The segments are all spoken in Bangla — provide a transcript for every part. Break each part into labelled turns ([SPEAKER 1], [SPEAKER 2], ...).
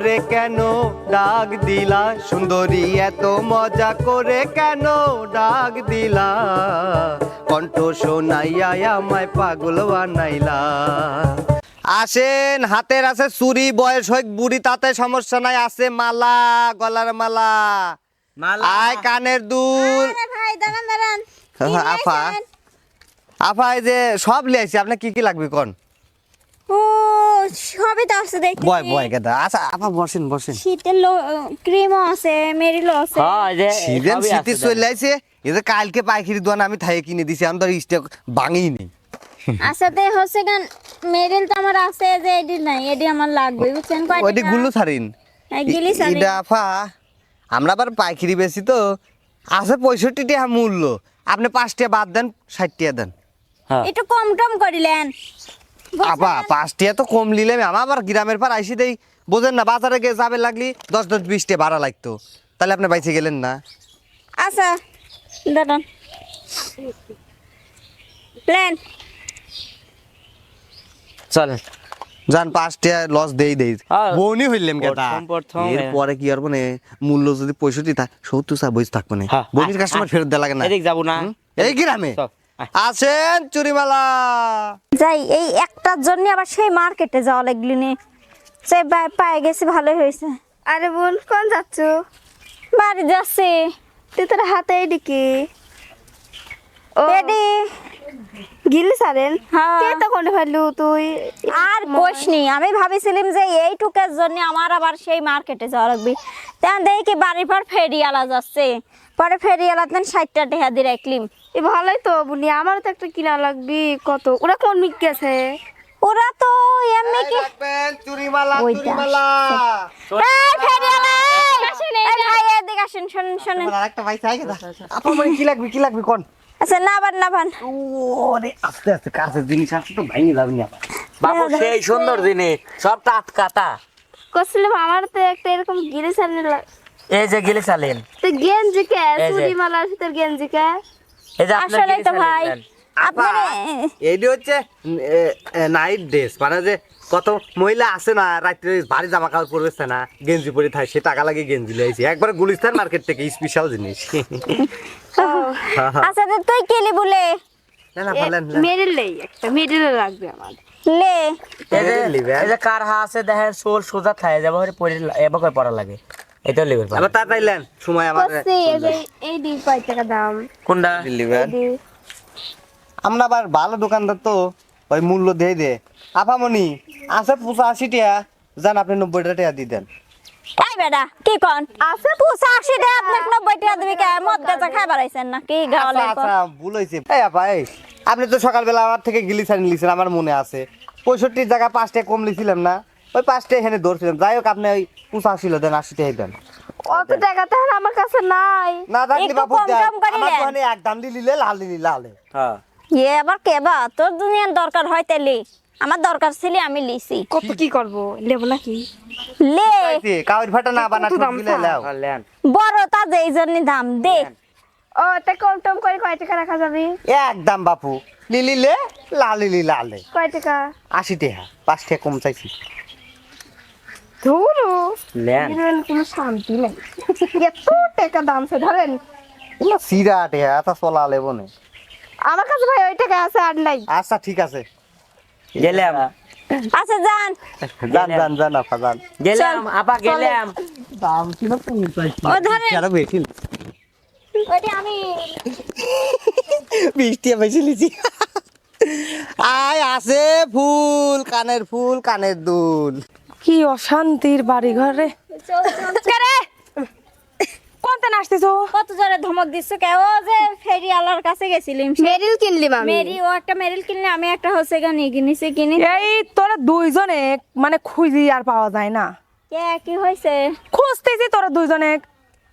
[SPEAKER 1] করে কেন ডাক দিলা? সুন্দরী এত মজা করে কেন ডাক দিলা? কণ্ঠ শোনাইয়া আমায় পাগল বানাইলা। আসেন হাতের আছে চুরি বয়স হোক বুড়ি তাতে সমস্যা নাই আছে মালা গলার মালা। আয় কানের দুল। হ্যাঁ, আফা। এই যে সব লিয়েছি আপনার কি কি লাগবে কোন?
[SPEAKER 2] সবই তো আছে দেখতে
[SPEAKER 1] বয় বয় গেদা। আচ্ছা আপা বসেন বসেন।
[SPEAKER 2] শীতের ক্রিমও আছে মেরিলও আছে।
[SPEAKER 3] হ্যাঁ যে
[SPEAKER 1] সিজন শীতে
[SPEAKER 3] আছে
[SPEAKER 1] চলে আইছে। এই কালকে পাইকারি দোকান আমি থাই কিনে দিছি আমি তো স্টক ভাঙিই নেই
[SPEAKER 2] আচ্ছা তে হচ্ছে গান মেরিল তো আমার আছে যে এডি নাই এডি আমার লাগবে বুঝছেন? কয়?
[SPEAKER 1] গুল্লু ছাড়িন
[SPEAKER 2] গিলি
[SPEAKER 1] ইডা আপা আমরা আবার পাইকারি বেশি তো। আছে পঁয়ষট্টি টাকা মূল্য। আপনি পাঁচ টাকা বাদ দেন ষাট টাকা দেন।
[SPEAKER 3] হ্যাঁ।
[SPEAKER 2] একটু কম টম করিলেন।
[SPEAKER 1] আপা পাঁচ টাকা তো কম নিলে আমার আবার গ্রামের পর আইসি দেই। বোঝেন না বাজারে গিয়ে যাবে লাগলি দশ দশ বিশ টাকা ভাড়া লাগতো। তাহলে আপনি বাইসে গেলেন না।
[SPEAKER 2] আচ্ছা দাঁড়ান। প্ল্যান
[SPEAKER 3] চলেন।
[SPEAKER 1] যান পাঁচ টাকা লস দেই। দেই। বউনি হইলাম কেটা। এরপরে কি আর মানে মূল্য যদি পঁয়ষট্টি থাকে সত্তর চা বইস থাকবে না। বনির কাস্টমার ফেরত দেওয়া লাগে না।
[SPEAKER 3] এদিক যাব না।
[SPEAKER 1] এই গ্রামে। আছেন চুরিমালা।
[SPEAKER 2] যাই এই একটার জন্য আবার সেই মার্কেটে যাওয়া লাগলি নে। সে পায়ে গেছি ভালোই হয়েছে।
[SPEAKER 4] আরে বোন কোন যাচ্ছ?
[SPEAKER 2] বাড়ি যাচ্ছে।
[SPEAKER 4] তুই তোর হাতে এদিকে ও।
[SPEAKER 2] এডি।
[SPEAKER 4] গিলি সারেন।
[SPEAKER 2] হ্যাঁ।
[SPEAKER 4] কে তো কোনে ফেললু তুই?
[SPEAKER 2] আর কোশনি আমি ভাবিছিলাম যে এই টুকের জন্য আমার আবার সেই মার্কেটে যাওয়া লাগবে। তেমন দেখি কি বাড়ির পর ফেরিয়ালা যাচ্ছে। পরে ফেরিয়ালা তেন ষাটটা টেহা দিয়ে রাখলিম।
[SPEAKER 4] এ ভালোই তো বুনি। আমারও তো একটা কিনা লাগবি। কত? ওরা কোন মিক গেছে?
[SPEAKER 2] ওরা তো এমনি কি?
[SPEAKER 1] চুরিমালা
[SPEAKER 2] ওইটা।
[SPEAKER 1] চুরিমালা।
[SPEAKER 2] এই ফেরিয়ালা এই ভাই এদিকে আসেন শুনুন শুনুন।
[SPEAKER 1] আরেকটা ভাই চাই গেদা আপা মানে কি লাগবে কি লাগবে কোন?
[SPEAKER 2] আচ্ছা না বান না বান
[SPEAKER 1] ওরে আস্তে আস্তে কাছে জিনিস তো ভাঙে যাবে না
[SPEAKER 3] বাবু সেই সুন্দর জিনিস সব টাটকাতা
[SPEAKER 4] করছিলাম আমার তো একটা এরকম গিলি সারেন
[SPEAKER 3] এই যে গিলি চালেন
[SPEAKER 4] তো গেঞ্জি কে?
[SPEAKER 3] এই
[SPEAKER 4] চুরি মালার ভিতর গেঞ্জি কে?
[SPEAKER 3] এই যে আপনার
[SPEAKER 2] আসলে তো ভাই
[SPEAKER 3] চালেন
[SPEAKER 1] এইটি হচ্ছে নাইট ড্রেস মানে যে কত মহিলা আছে না রাত্রে ভারী জামা কাপড় পরবে না গেঞ্জি পরে থাকে সে টাকা লাগে গেঞ্জি লইছি একবার গুলিস্তান মার্কেট থেকে স্পেশাল জিনিস।
[SPEAKER 2] আচ্ছা তো তুই কেলি বলে?
[SPEAKER 1] না না বলেন না।
[SPEAKER 4] মেরিল একটা মেরিল লাগবে আমার।
[SPEAKER 2] লে।
[SPEAKER 3] এই যে
[SPEAKER 1] লিবেন।
[SPEAKER 3] এই যে কার হা আছে দেখেন সোল সোজা খায় যাবে হরে পরে এবার পড়া লাগে। এটা
[SPEAKER 1] আবার লেন সময় আমার
[SPEAKER 4] এই এই দি কয় টাকা দাম?
[SPEAKER 3] কোনটা?
[SPEAKER 4] দি
[SPEAKER 1] আমরা আবার ভালো দোকানদার তো ওই মূল্য দিয়ে দে। আপামনি আছে পঁচাশি টাকা যান আপনি নব্বই টাকা দিয়ে দেন।
[SPEAKER 2] এই বেটা কি কন? আছে টাকা আপনাকে নব্বই টাকা দিবি কে? মদ গাঁজা খাই বাড়াইছেন না কি গাওয়ালে
[SPEAKER 1] আচ্ছা আচ্ছা ভুল এই আপা এই আপনি তো সকালবেলা আমার থেকে গিলি ছাড়ি লিছেন আমার মনে আছে। পঁয়ষট্টির জায়গায় পাঁচটা কম লিছিলাম না। ওই পাঁচটা এখানে ধরছিলাম যাই হোক আপনি ওই পঁচাশি দেন আশি টাকাই দেন।
[SPEAKER 4] অত টাকা তাহলে আমার কাছে নাই।
[SPEAKER 1] না থাকলে বাবু। আমার দোকানে এক দাম দিয়ে নিলে লাল দিলি লালে
[SPEAKER 3] হ্যাঁ।
[SPEAKER 2] এ আবার কেবা? তোর দুনিয়ার দরকার হয় তাইলে আমার দরকার ছিল আমি লিছি।
[SPEAKER 4] কত কি করব? লেবো নাকি?
[SPEAKER 2] লে।
[SPEAKER 1] কাউর ফাটা না বানা
[SPEAKER 4] দাম
[SPEAKER 1] দিলে? লাও।
[SPEAKER 2] বড় তা যে এই জন্য দাম দে।
[SPEAKER 4] ও তা কম টম করে কয় টাকা রাখা যাবে?
[SPEAKER 1] এক দাম বাপু। লিলিলে লাল লিলি লালে
[SPEAKER 4] কয় টাকা?
[SPEAKER 1] আশি টাকা পাঁচ টাকা কম চাইছি।
[SPEAKER 4] ধরো।
[SPEAKER 3] লেন
[SPEAKER 4] কোনো শান্তি নেই। এত টাকা দাম সে ধরেন
[SPEAKER 1] এগুলো সিরা চলা লেবো না।
[SPEAKER 4] আমার কাছে ভাই ওই টাকা আছে আর নাই।
[SPEAKER 1] আচ্ছা ঠিক আছে।
[SPEAKER 3] গেলাম।
[SPEAKER 2] আচ্ছা যান।
[SPEAKER 1] যান যান যান আপা যান।
[SPEAKER 3] গেলাম আপা গেলাম।
[SPEAKER 1] দাম কিনা পৌঁছাইছি
[SPEAKER 2] ও ধরেন।
[SPEAKER 1] আরও বেশি
[SPEAKER 2] ওইটা আমি
[SPEAKER 1] বৃষ্টি বেশি লিছি আয় আছে ফুল কানের ফুল কানের দুল।
[SPEAKER 4] কি অশান্তির বাড়ি ঘরে কোনটা নাচতেছো?
[SPEAKER 2] কত জোরে ধমক দিচ্ছে কে? ও যে ফেরিওয়ালার কাছে গেছিলাম
[SPEAKER 4] মেরিল কিনলিম
[SPEAKER 2] মেরি ও একটা মেরিল কিনলে আমি একটা হচ্ছে গানি কিনেছি কিনি।
[SPEAKER 5] এই তোরা দুইজনে মানে খুঁজি আর পাওয়া যায় না।
[SPEAKER 2] কে কি হয়েছে
[SPEAKER 5] খুঁজতেছি তোরা দুইজনে।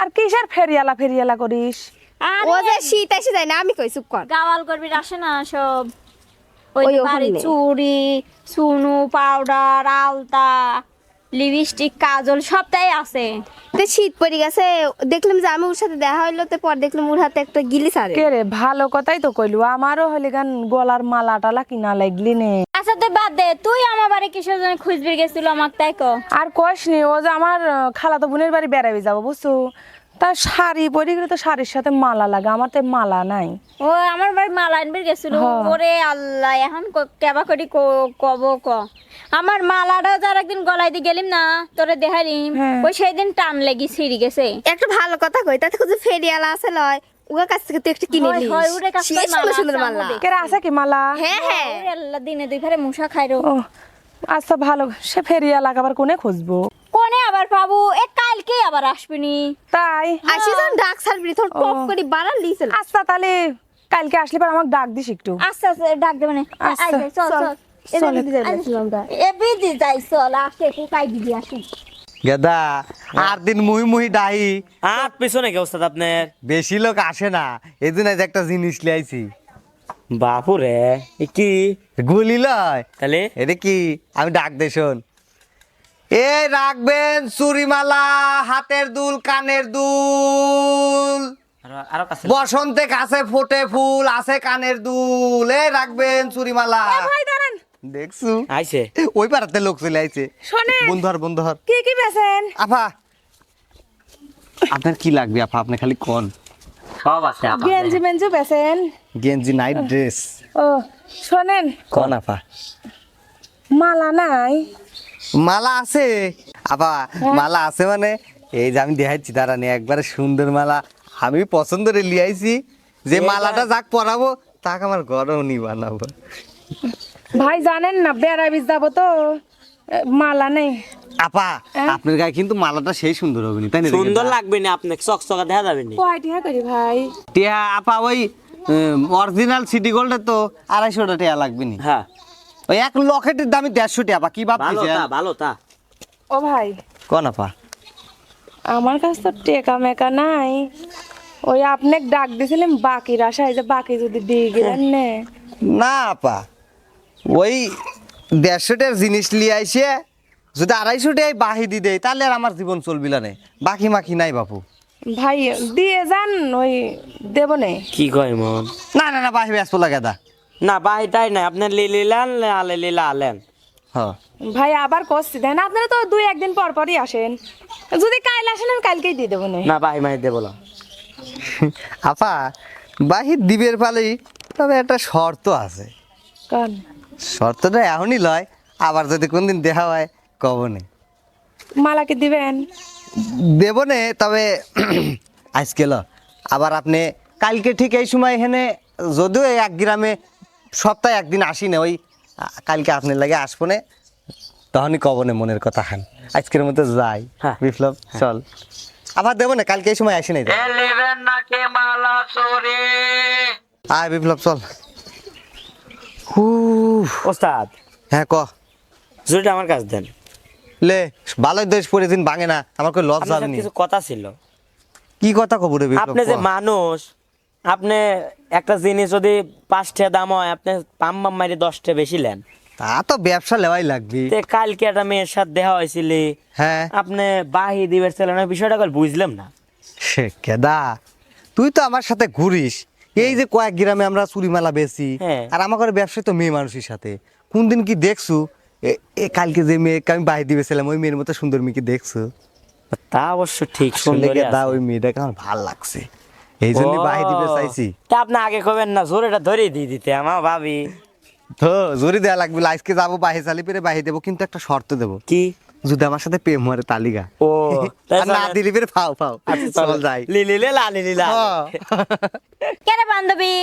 [SPEAKER 5] আর কিসের ফেরিয়ালা ফেরিয়ালা করিস?
[SPEAKER 2] আর
[SPEAKER 4] ও যে শীত এসে যায় না আমি কই চুপ কর।
[SPEAKER 2] গাওয়াল করবি আসে না সব। ওই। বাড়ির চুড়ি সুনু পাউডার আলতা লিপস্টিক কাজল সবটাই আছে।
[SPEAKER 4] তো শীত পড়ে গেছে দেখলাম যে আমি ওর সাথে দেখা হইল তো পর দেখলাম ওর হাতে একটা গিলি সারে
[SPEAKER 5] কে রে ভালো কথাই তো কইলু আমারও হলে গান গলার মালা টালা কিনা লাগলি নে।
[SPEAKER 2] আচ্ছা তুই বাদ দে তুই আমার বাড়ি কিসের জন্য খুঁজবি গেছিল আমার তাই কো
[SPEAKER 5] আর কইস নি ও যে আমার খালাতো বোনের বাড়ি বেড়াবে যাব বুঝছ? তার শাড়ি পরে গেলে তো শাড়ির সাথে মালা লাগে আমার তো মালা নাই।
[SPEAKER 2] ও আমার বাড়ি মালা আনবি গেছিল।
[SPEAKER 5] হ্যাঁ।
[SPEAKER 2] ওরে আল্লাহ এখন কেবা করি কব ক। আমার মালাটা যার একদিন গলায় দিয়ে গেলিম না তোরে দেখালিম
[SPEAKER 5] হ্যাঁ।
[SPEAKER 2] ওই সেই দিন টান লেগে ছিঁড়ি গেছে।
[SPEAKER 4] একটা ভালো কথা কই তাতে খুঁজে ফেরিয়ালা আছে লয় ওর কাছ থেকে তুই একটা কিনে নিস।
[SPEAKER 2] কাছ
[SPEAKER 4] সুন্দর সুন্দর মালা।
[SPEAKER 2] আমাদের।
[SPEAKER 5] আছে কি মালা?
[SPEAKER 4] হ্যাঁ হ্যাঁ।
[SPEAKER 2] আল্লাহ দিনে দুই ঘরে মুসা খাইরো।
[SPEAKER 5] আচ্ছা ভালো সে ফেরিয়া লাগাবার কোনে খুঁজবো?
[SPEAKER 2] আবার পাবো এ কালকে আবার আসবিনি।
[SPEAKER 5] তাই?
[SPEAKER 4] আসি যখন ডাক সারবি তখন টপ করে বাড়াল দিয়েছিল
[SPEAKER 5] আচ্ছা তাহলে কালকে আসলে পর আমাকে ডাক দিস একটু।
[SPEAKER 2] আস্তে আস্তে ডাক দেবে না
[SPEAKER 5] আচ্ছা,
[SPEAKER 2] আই যাই, চল
[SPEAKER 4] চল।
[SPEAKER 2] চল
[SPEAKER 4] চল, এদিকে যাই, আমরা।
[SPEAKER 2] এ বিদি যাই চল আসে কুকাই দিদি আসি।
[SPEAKER 1] গেদা আর দিন মুহি মুহি ডাহি।
[SPEAKER 3] আর পিছনে কি ওস্তাদ আপনার?
[SPEAKER 1] বেশি লোক আসে না। জন্য আজ একটা জিনিস লিয়াইছি
[SPEAKER 3] বাপুরে কি?
[SPEAKER 1] গুলি লয়।
[SPEAKER 3] তাহলে?
[SPEAKER 1] এটা কি? আমি ডাক দে শোন। এই রাখবেন চুরিমালা হাতের দুল কানের দুল।
[SPEAKER 3] আরো- আরও কাছে।
[SPEAKER 1] বসন্তে কাছে ফোটে ফুল আছে কানের দুল। এই রাখবেন চুরিমালা। দেখছু?
[SPEAKER 3] আইছে।
[SPEAKER 1] ওই পাড়াতে লোক চলে আইছে।
[SPEAKER 5] শোনেন।
[SPEAKER 1] বন্ধুর বন্ধুর।
[SPEAKER 5] কি কি বেছেন
[SPEAKER 1] আফা। আপনার কি লাগবে আপা আপনি খালি কোন।
[SPEAKER 3] সব আছে
[SPEAKER 5] গেঞ্জি মেঞ্জি বেছেন
[SPEAKER 1] গেঞ্জি নাইট ড্রেস
[SPEAKER 5] ও শোনেন।
[SPEAKER 1] কোন আপা
[SPEAKER 5] মালা নাই।
[SPEAKER 1] মালা আছে? আপা মালা আছে মানে? এই যে আমি দেখাচ্ছি তারা নিয়ে একবারে সুন্দর মালা। আমি পছন্দ করে লিয়াইছি। যে মালাটা যাক পরাবো তাকে আমার গরম নি বানাবো।
[SPEAKER 5] ভাই জানেন না বেড়াবি যাব তো। মালা নেই।
[SPEAKER 1] আপা
[SPEAKER 5] হ্যাঁ?
[SPEAKER 1] আপনার গায়ে কিন্তু মালাটা সেই সুন্দর হবে নি, তাই না
[SPEAKER 3] সুন্দর লাগবে না আপনাকে চকচকা দেখা যাবে না।
[SPEAKER 5] কয়টি হ্যাঁ করি ভাই?
[SPEAKER 1] টিয়া আপা ওই অরিজিনাল সিটি গোল্ডের তো আড়াইশোটা টিয়া লাগবে নি।
[SPEAKER 3] হ্যাঁ।
[SPEAKER 1] ওই এক লকেটের দামি দেড়শো আপা কি
[SPEAKER 3] ভালো ভালো তা।
[SPEAKER 5] ও ভাই।
[SPEAKER 1] কোন আপা?
[SPEAKER 5] আমার কাছে তো টেকা মেকা নাই। ওই আপনি ডাক দিয়েছিলেন বাকির আশায় যে বাকি যদি দিয়ে গেলেন নে।
[SPEAKER 1] না আপা ওই দেড়শোটার জিনিস লিয়ে আইসে যদি আড়াইশোটাই বাহি দি দেয় তাহলে আর আমার জীবন চলবিলা নেই বাকি মাখি নাই বাপু।
[SPEAKER 5] ভাই দিয়ে যান ওই দেব নে।
[SPEAKER 3] কি কয় মন?
[SPEAKER 1] না না না বাহি ব্যস্ত লাগে দা।
[SPEAKER 3] না ভাই তাই না আপনার লিলিলান আলে লিলা আলেন।
[SPEAKER 1] হ
[SPEAKER 5] ভাই আবার করছি দেন আপনারা তো দুই একদিন পর পরই আসেন। যদি কাল আসেন আমি কালকেই দিয়ে দেবো না।
[SPEAKER 3] ভাই মাই দেবো না
[SPEAKER 1] আপা বাহি দিবের পালেই তবে একটা শর্ত আছে।
[SPEAKER 5] কারণ
[SPEAKER 1] শর্তটা এখনই লয় আবার যদি কোনদিন দেখা হয় কবনে
[SPEAKER 5] মালা কি দিবেন?
[SPEAKER 1] দেবনে তবে আজকে ল আবার আপনি কালকে ঠিক এই সময় এখানে যদিও এক গ্রামে সপ্তাহে একদিন আসি না ওই কালকে আপনার লাগে আসব না। তখনই কবনে মনের কথা খান। আজকের মতো যাই।
[SPEAKER 3] হ্যাঁ।
[SPEAKER 1] বিপ্লব চল। আবার দেবো না কালকে এই সময় আসি নাই আয় বিপ্লব চল। হু
[SPEAKER 3] ওস্তাদ।
[SPEAKER 1] হ্যাঁ ক।
[SPEAKER 3] জুড়িটা আমার কাছে দেন।
[SPEAKER 1] লে ভালোই দেশ পরে দিন ভাঙে না আমার কই লজ যাবে
[SPEAKER 3] কিছু কথা ছিল।
[SPEAKER 1] কি কথা কব রে বিপ্লব
[SPEAKER 3] আপনি যে মানুষ আপনি একটা জিনিস যদি পাঁচটা দাম হয় আপনি পাম পাম মারি দশটা বেশি নেন।
[SPEAKER 1] তা তো ব্যবসা লেওয়াই লাগবে।
[SPEAKER 3] তে কালকে একটা মেয়ের সাথে দেখা হয়েছিল।
[SPEAKER 1] হ্যাঁ।
[SPEAKER 3] আপনি বাহি দিবের ছিলেন ওই বিষয়টা কল বুঝলাম না।
[SPEAKER 1] সে কেদা। তুই তো আমার সাথে ঘুরিস। এই যে কয়েক গ্রামে আমরা চুরিমালা বেশি
[SPEAKER 3] হ্যাঁ।
[SPEAKER 1] আর আমার ঘরে ব্যবসা তো মেয়ে মানুষের সাথে। কোন দিন কি দেখছু? এ- কালকে যে মেয়েকে আমি বাহি দিবেছিলাম ওই মেয়ের মতো সুন্দর মেয়েকে দেখছ?
[SPEAKER 3] তা অবশ্য ঠিক সুন্দর
[SPEAKER 1] ওই মেয়েটাকে আমার ভালো লাগছে। এই জন্য বাহি দিবে চাইছি।
[SPEAKER 3] তা আপনি আগে কবেন না জোরেটা ধরে দিয়ে দিতে আমার ভাবি।
[SPEAKER 1] তো জোরে দেয়া লাগবে আজকে যাব বাহি চালি পেরে বাহি দেবো কিন্তু একটা শর্ত দেবো।
[SPEAKER 3] কি?
[SPEAKER 1] যদি আমার সাথে প্রেম হওয়ার তালিকা
[SPEAKER 3] ও
[SPEAKER 1] না দিলি পেরে ফাও ফাও।
[SPEAKER 3] আচ্ছা,
[SPEAKER 1] চল। যাই।
[SPEAKER 3] লিলিলে লা লিলা
[SPEAKER 1] হ্যাঁ।
[SPEAKER 2] কেরে বান্ধবী?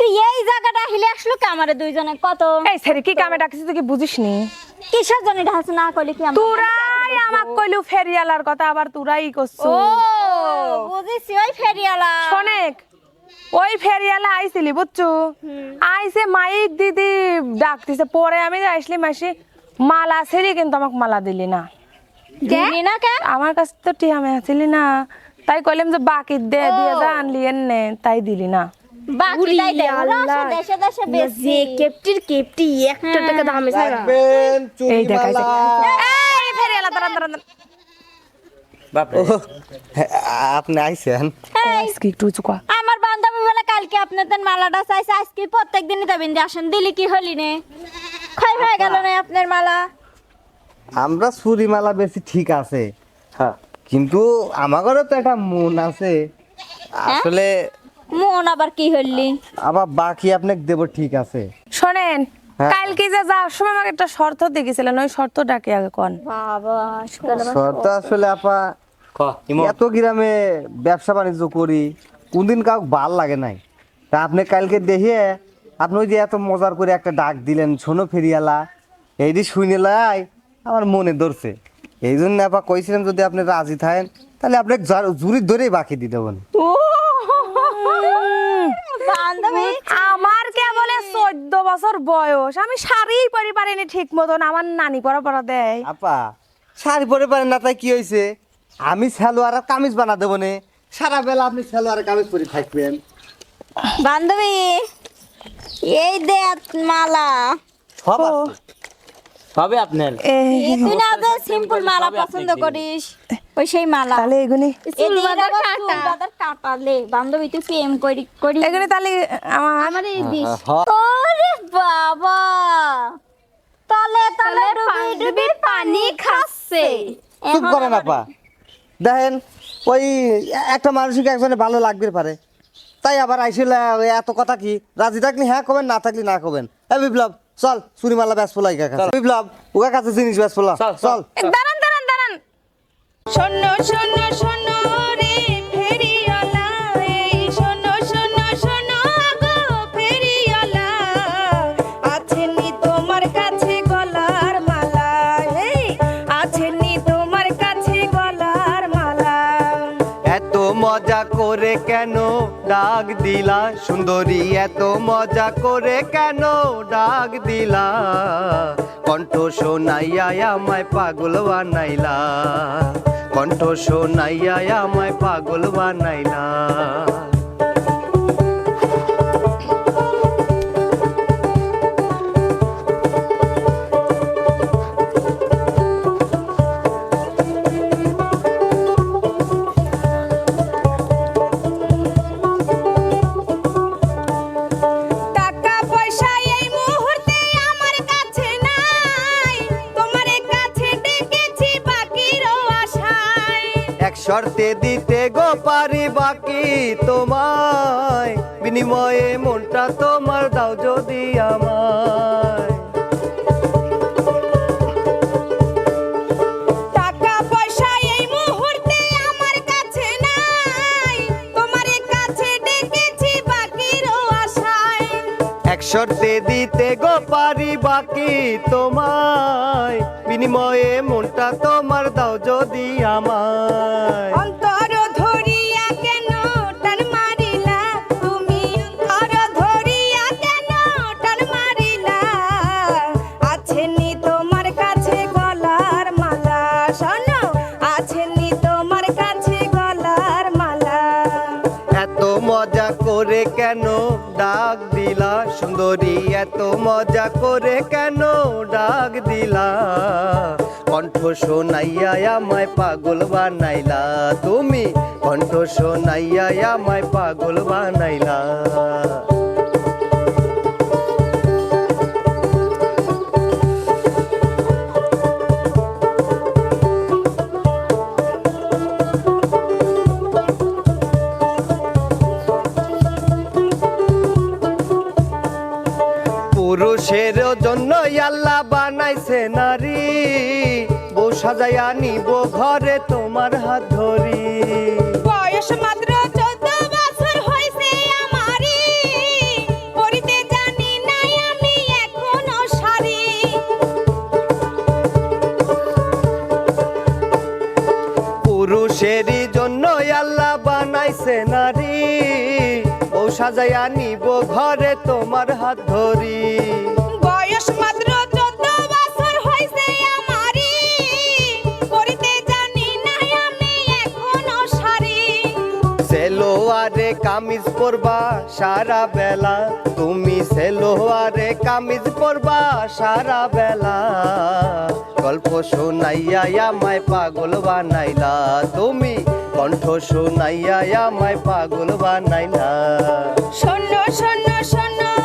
[SPEAKER 2] তুই এই জায়গাটা হিলে আসলো কে আমারে দুইজনে? কত?
[SPEAKER 5] এই সেরি কি কামে ডাকছিস তুই কি বুঝিস নি
[SPEAKER 2] কিসের জন্য ঢাস না করলি কি আমার
[SPEAKER 5] তুরাই আমাক কইলু ফেরিয়ালার কথা আবার তুরাই করছ
[SPEAKER 2] ও বুঝিস ওই ফেরিয়ালা
[SPEAKER 5] শোনেক ওই ফেরিয়ালা আইছিলি বুঝছ? আইসে মাইক দিদি ডাকতিছে পরে আমি আসলি মাসি মালা ছিলি কিন্তু আমাকে মালা দিলি না।
[SPEAKER 2] দিলি না কে?
[SPEAKER 5] আমার কাছে তো টিয়া মে আসিলি না। তাই কইলাম যে বাকি দে দিয়ে যা আনলি এনে তাই দিলি না।
[SPEAKER 2] বাকি তাই দেয় ওরা আসে
[SPEAKER 4] আল্লাহ।
[SPEAKER 2] দেশে দেশে বেশি।
[SPEAKER 4] কেপটির কেপটি একটা টাকা দামে
[SPEAKER 1] রাখবেন
[SPEAKER 5] এই দেখাইছে এই ফেরিয়ালা দাঁড়ান দাঁড়ান দাঁড়ান।
[SPEAKER 3] বাপরে।
[SPEAKER 1] হ্যাঁ, আপনি আইছেন?
[SPEAKER 5] আজকে একটু উঁচু
[SPEAKER 2] আমার বান্ধবী বলে কালকে আপনাদের মালাটা চাইছে আজকে প্রত্যেক দিনই দেবেন যে আসেন দিলি কি হলি নে? ক্ষয় হয়ে গেল না আপনার মালা।
[SPEAKER 1] আমরা চুরিমালা বেশি ঠিক আছে।
[SPEAKER 3] হ্যাঁ।
[SPEAKER 1] কিন্তু আমাদেরও তো একটা মন আছে। আসলে
[SPEAKER 2] মন আবার কি হলি
[SPEAKER 1] আবার বাকি আপনাকে দেব ঠিক আছে।
[SPEAKER 5] শোনেন
[SPEAKER 1] হ্যাঁ।
[SPEAKER 5] কালকে যে যাওয়ার সময় আমাকে একটা শর্ত দেখেছিলেন ওই শর্তটাকে আগে কন?
[SPEAKER 2] বাবা
[SPEAKER 1] শর্ত আসলে আপা এত গ্রামে ব্যবসা বাণিজ্য করি কোনদিন কাউকে ভালো লাগে নাই। তা আপনি কালকে দেখিয়ে আপনি ওই যে এত মজার করে একটা ডাক দিলেন শোনো ফেরিয়ালা এইটি শুনে লাই আমার মনে ধরছে। এই জন্য আপা কইছিলাম যদি আপনি রাজি থাকেন তাহলে আপনি জুরি ধরেই বাকি দেবেন
[SPEAKER 2] বান্ধবী
[SPEAKER 5] আমার কেবলে চোদ্দ বছর বয়স। আমি শাড়ি পরি পারিনি ঠিক মতন আমার নানি পরা পরা দেয়।
[SPEAKER 1] আপা শাড়ি পরে পারেন না তাই কি হয়েছে আমি সালোয়ার আর কামিজ বানা দেবো নে। সারা বেলা আপনি সালোয়ার কামিজ পরে থাকবেন।
[SPEAKER 2] বান্ধবী এই দে মালা
[SPEAKER 1] সব।
[SPEAKER 3] হবে আপনার?
[SPEAKER 2] তুই না যে সিম্পল মালা পছন্দ করিস ওই সেই মালা।
[SPEAKER 5] তাহলে এগুনি?
[SPEAKER 2] বাঁধার কাটালে বান্ধবী তুই প্রেম করি করি।
[SPEAKER 5] এগুনি তাহলে আমার
[SPEAKER 2] আমার এই দিস।
[SPEAKER 1] হ-
[SPEAKER 2] ওরে বাবা! তলে তলে ডুবি ডুবি পানি খাচ্ছে।
[SPEAKER 1] চুপ করেন
[SPEAKER 2] আবার-
[SPEAKER 1] আপা। দেখেন ওই একটা মানুষকে একজনে ভালো লাগবে পারে। তাই আবার আইসিলে ওই এত কথা কি? রাজি থাকলে হ্যাঁ কবেন না থাকলে না কবেন। এ বিপ্লব চল চুরিমালা ব্যাস পোলা ইকা কাছে। বিপ্লব ওকা কাছে জিনিস ব্যাস পোলা
[SPEAKER 3] চল, চল।
[SPEAKER 1] চল।
[SPEAKER 5] দাঁড়ান দাঁড়ান দাঁড়ান। শোনো শোনো শোনো।
[SPEAKER 1] মজা করে কেন ডাক দিলা? সুন্দরী, এত মজা করে কেন ডাক দিলা? কণ্ঠ শোনাইয়া আমায় পাগল বানাইলা। কণ্ঠ শোনাইয়া আমায় পাগল বানাইলা। শর্তে দিতে গো পারি বাকি তোমায়। বিনিময়ে মনটা তোমার দাও যদি আমায়। শর্তে দিতে গো পারি বাকি তোমায়। বিনিময়ে মনটা তোমার দাও যদি আমায়।
[SPEAKER 5] অন্তর ধরিয়া কেন টান মারিলা? তুমি অন্তর ধরিয়া কেন টান মারিলা? আছে নি তোমার কাছে গলার মালা শোনো। আছে নি তোমার কাছে গলার মালা।
[SPEAKER 1] এত মজা করে কেন দিলা সুন্দরী, এত মজা করে কেন ডাক দিলা? কণ্ঠ শোনাইয়া আমায় পাগল বানাইলা। তুমি কণ্ঠ শোনাইয়া আমায় পাগল বানাইলা। পুরুষের জন্য আল্লাহ বানাইছে নারী। বউ সাজাইয়া নিব ঘরে তোমার হাত ধরি। সাজাইয়া নিব ঘরে তোমার হাত ধরি। কামিজ পরবা সারা বেলা। তুমি সেলোয়ারে কামিজ পরবা সারা বেলা। গল্প শোনাইয়া আমায় পাগল বানাইলা। তুমি কণ্ঠ শোনাইয়া আমায় পাগল বানাইলা।
[SPEAKER 5] শোনো শোনো শোনো।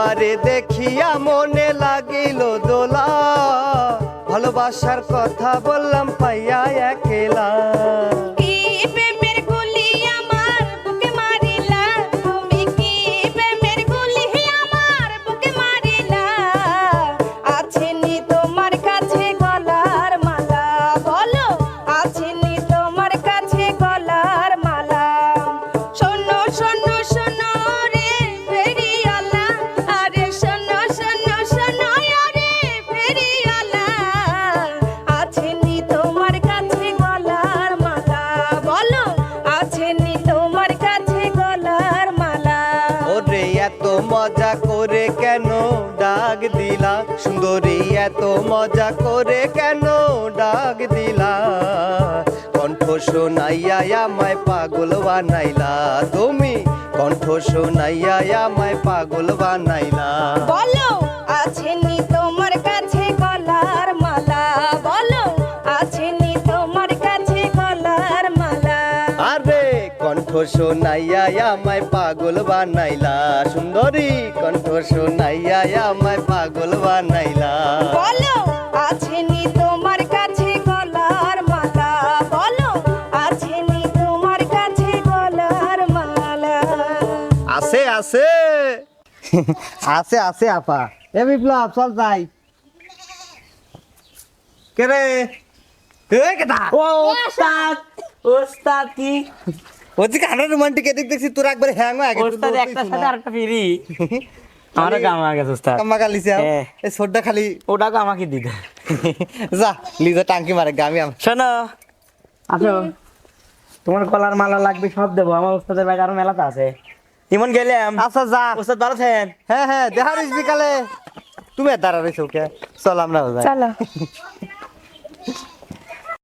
[SPEAKER 5] তোমারে
[SPEAKER 1] দেখিয়া মনে লাগিল দোলা। ভালোবাসার কথা বললাম পাইয়া একেলা। এত মজা করে কেন ডাক দিলা? কণ্ঠ শোনাইয়া আমায় পাগল বানাইলা। তুমি কণ্ঠ শোনাইয়া আমায় পাগল বানাইলা।
[SPEAKER 5] বলো আছে তোমার
[SPEAKER 1] শোনাইয়া আমায় পাগল বানাইলা। সুন্দরী কণ্ঠ শোনাইয়া আমায় পাগল বানাইলা।
[SPEAKER 5] বলো আছে নি তোমার কাছে গলার মালা? বলো আছে নি তোমার কাছে গলার মালা?
[SPEAKER 1] আছে আছে। আছে আছে আপা। এ বিপ্লব চল যাই। কে রে? এ কেটা
[SPEAKER 3] ও ওস্তাদ। ওস্তাদ কি?
[SPEAKER 1] ওদিকে আরও রোমান্টিক এদিক দেখছি তোর একবার হ্যাং হয়ে গেছে
[SPEAKER 3] ওস্তাদ একটা সাথে আরেকটা ফিরি আমারও কাম হয়ে গেছে ওস্তাদ।
[SPEAKER 1] কাম্মা কালিছে
[SPEAKER 3] হ্যাঁ।
[SPEAKER 1] এই সোডা খালি
[SPEAKER 3] ওটাকে আমাকে দিতে।
[SPEAKER 1] যা লিজা টাঙ্কি মারে গামি আম
[SPEAKER 3] শোনো। আসো। তোমার কলার মালা লাগবে সব দেবো। আমার ওস্তাদের ব্যাগ আরও মেলাতে আছে। ইমন গেলাম।
[SPEAKER 1] আচ্ছা যা।
[SPEAKER 3] ওস্তাদ ভালো থাকেন।
[SPEAKER 1] হ্যাঁ হ্যাঁ দেখা রইস বিকালে। তুমি দাঁড়া রইছো কে চল আমরা যাই।
[SPEAKER 4] চলো।